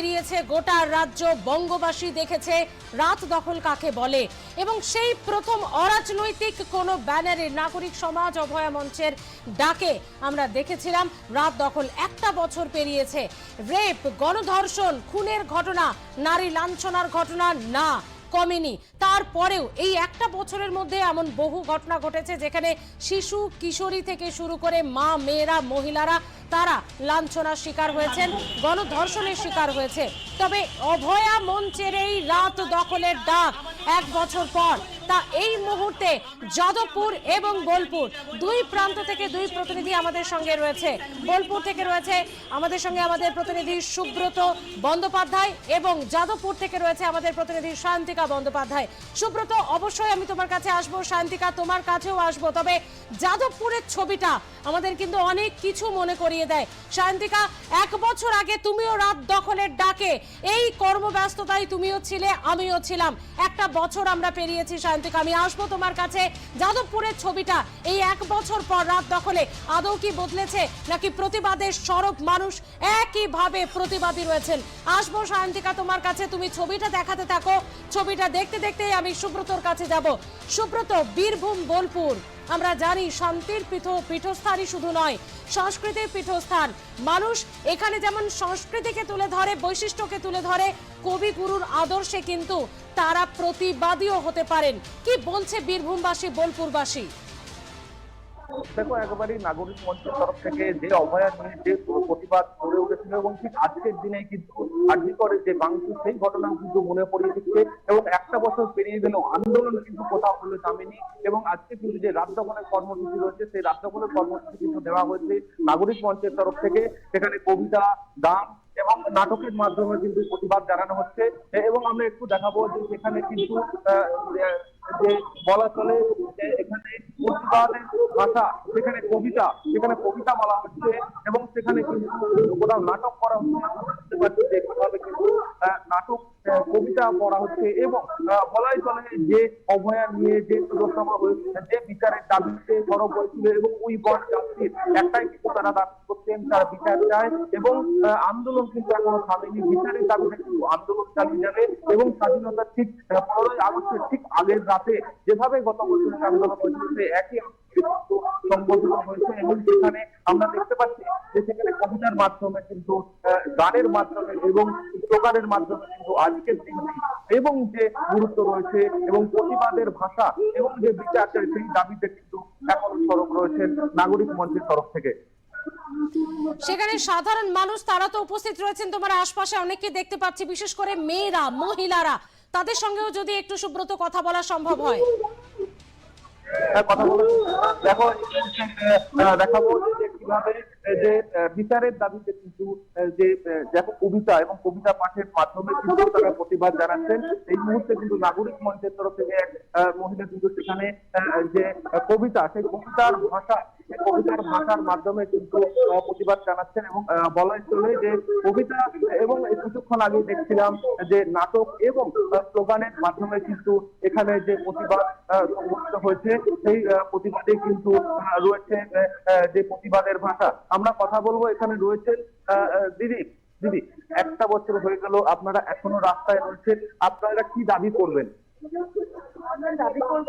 পেরিয়েছে গোটা রাজ্য বঙ্গবাসী দেখেছে, রাত দখল কাকে বলে? এবং সেই প্রথম অরাজনৈতিক কোনো ব্যানারে নাগরিক সমাজ অভয়া মঞ্চের ডাকে আমরা দেখেছিলাম, রাত দখল একটা বছর পেরিয়েছে। রেপ, গণধর্ষণ, খুনের ঘটনা, নারী লাঞ্ছনার ঘটনা, না। কমেনি। তারপরেও এই একটা বছরের মধ্যে এমন বহু ঘটনা ঘটেছে যেখানে শিশু, কিশোরী থেকে শুরু করে মা, মেয়েরা, মহিলারা তারা লাঞ্ছনার শিকার হয়েছেন, গণধর্ষণের শিকার হয়েছে। তবে অভয়া মঞ্চের এই রাত দখলের ডাক এক বছর পর তা এই মুহূর্তে যাদবপুর এবং বোলপুর, দুই প্রান্ত থেকে দুই প্রতিনিধি আমাদের সঙ্গে রয়েছে। বোলপুর থেকে রয়েছে আমাদের সঙ্গে আমাদের প্রতিনিধি সুব্রত বন্দ্যোপাধ্যায় এবং যাদবপুর থেকে রয়েছে আমাদের প্রতিনিধি শান্তিকা বন্দ্যোপাধ্যায়। সুব্রত, অবশ্যই আমি তোমার কাছে আসব। শান্তিকা, তোমার কাছেও আসব। তবে যাদবপুরের ছবিটা আমাদের কিন্তু অনেক কিছু মনে করিয়ে দেয়। শান্তিকা, এক বছর আগে তুমিও রাত দখলের ডাকে। এই কর্মব্যস্ততায় তুমিও ছিলে, আমিও ছিলাম। একটা বছর আমরা পেরিয়েছি শান্তিকা আমি আসব তোমার কাছে। যাদবপুরের ছবিটা এই এক বছর পর রাত দখলে আদৌ কি বদলেছে নাকি প্রতিবাদের সরব মানুষ? একইভাবে প্রতিবাদী রয়েছেন। আসব সায়ন্তিকা তোমার কাছে, তুমি ছবিটা দেখাতে থাকো। ছবিটা দেখতে দেখতেই আমি সুব্রতর কাছে যাব। সুব্রত, বীরভূম বোলপুর। আমরা জানি শান্তির পীঠ পীঠস্থানই শুধু নয়, সংস্কৃতির পীঠস্থান। মানুষ এখানে যেমন সংস্কৃতিকে তুলে ধরে, বৈশিষ্ট্যকে তুলে ধরে, কবিগুরুর আদর্শে কিন্তু তারা প্রতিবাদীও হতে পারেন। কি বলছে বীরভূমবাসী, বোলপুরবাসী? দেখো, একেবারেই নাগরিক মঞ্চের তরফ থেকে যে অভয়া যে প্রতিবাদ গড়ে উঠেছিল এবং ঠিক আজকের দিনে কিন্তু আর্জি করে যে বাংলাদেশ সেই ঘটনা কিন্তু মনে পড়িয়ে দিচ্ছে এবং একটা বছর পেরিয়ে গেল, আন্দোলন কিন্তু কোথাও হলো থামেনি এবং আজকে কিন্তু যে রাত দখলের কর্মসূচি রয়েছে, সেই রাত দখলের কর্মসূচি কিন্তু দেওয়া হয়েছে নাগরিক মঞ্চের তরফ থেকে। সেখানে কবিতা, গান এবং নাটকের মাধ্যমে কিন্তু প্রতিবাদ জানানো হচ্ছে। এবং আমরা একটু দেখাবো যে সেখানে কিন্তু যে বলা চলে, যে এখানে প্রতিবাদের ভাষা, সেখানে কবিতা সেখানে কবিতা বলা হচ্ছে এবং সেখানে কোথাও নাটক করা হচ্ছে যে কীভাবে কিন্তু নাটক কবিতা পড়া হচ্ছে এবং বলাই চলে যে অভয়া নিয়ে যে হয়েছে, যে বিচারের দাবিতে সরব হয়েছিল এবং ওই বন যাত্রীর একটাই কিন্তু তারা দাবি করছেন, তার বিচার চায় এবং আন্দোলন কিন্তু এখনও থামেনি, বিচারের দাবিতে কিন্তু আন্দোলন চালিয়ে যাবে এবং স্বাধীনতার ঠিক পনেরোই আগস্টের ঠিক আগের রাতে যেভাবে গত বছরের আন্দোলন হয়েছিল সে সংবোধন হয়েছে এবং সেখানে আমরা দেখতে পাচ্ছি যে সেখানে কবিতার মাধ্যমে কিন্তু গানের মাধ্যমে এবং স্লোগানের মাধ্যমে কিন্তু আজকের এবং যে গুরুত্ব রয়েছে এবং প্রতিবাদের ভাষা এবং যে বিচার সেই দাবিতে কিন্তু এখনও সরব রয়েছেন নাগরিক মঞ্চের তরফ থেকে। সেখানে সাধারণ মানুষ, তারা তো উপস্থিত রয়েছেন, তোমার আশপাশে অনেককে দেখতে পাচ্ছি, বিশেষ করে মেয়েরা, মহিলারা। তাদের সঙ্গেও যদি একটু সুব্রত কথা বলা সম্ভব হয়। কথা বলে। দেখো দেখাবো যে কীভাবে যে বিচারের দাবিতে কিন্তু যে দেখো, কবিতা এবং কবিতা পাঠের মাধ্যমে তারা প্রতিবাদ জানাচ্ছেন। এই মুহূর্তে কিন্তু নাগরিক মঞ্চের তরফ থেকে এক মহিলা কিন্তু সেখানে যে কবিতা, সেই কবিতার ভাষা কবিতার ভাষার মাধ্যমে কিন্তু প্রতিবাদ জানাচ্ছেন এবং বলাই চলে যে কবিতা এবং কিছুক্ষণ আগে দেখছিলাম যে নাটক এবং স্লোগানের মাধ্যমে কিন্তু এখানে যে প্রতিবাদ সংগঠিত হয়েছে সেই প্রতিবাদে কিন্তু রয়েছে যে প্রতিবাদের ভাষা আমরা কথা বলব এখানে রয়েছেন দিদি দিদি একটা বছর হয়ে গেল আপনারা এখনও রাস্তায় রয়েছেন আপনারা কি দাবি করবেন দাবি করব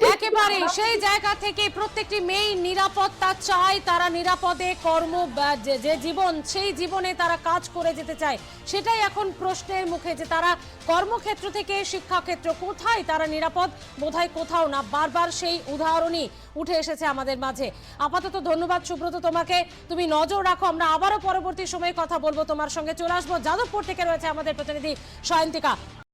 একেবারে সেই জায়গা থেকে প্রত্যেকটি মেয়েই নিরাপত্তা চায়। তারা নিরাপদে কর্ম যে জীবন, সেই জীবনে তারা কাজ করে যেতে চায়। সেটাই এখন প্রশ্নের মুখে যে তারা কর্মক্ষেত্র থেকে শিক্ষাক্ষেত্র কোথায় তারা নিরাপদ, বোধহয় কোথাও না। বারবার সেই উদাহরণই উঠে এসেছে আমাদের মাঝে। আপাতত ধন্যবাদ, সুব্রত তোমাকে। তুমি নজর রাখো, আমরা আবারও পরবর্তী সময়ে কথা বলব। তোমার সঙ্গে চলে আসব। যাদবপুর থেকে রয়েছে আমাদের প্রতিনিধি সায়ন্তিকা।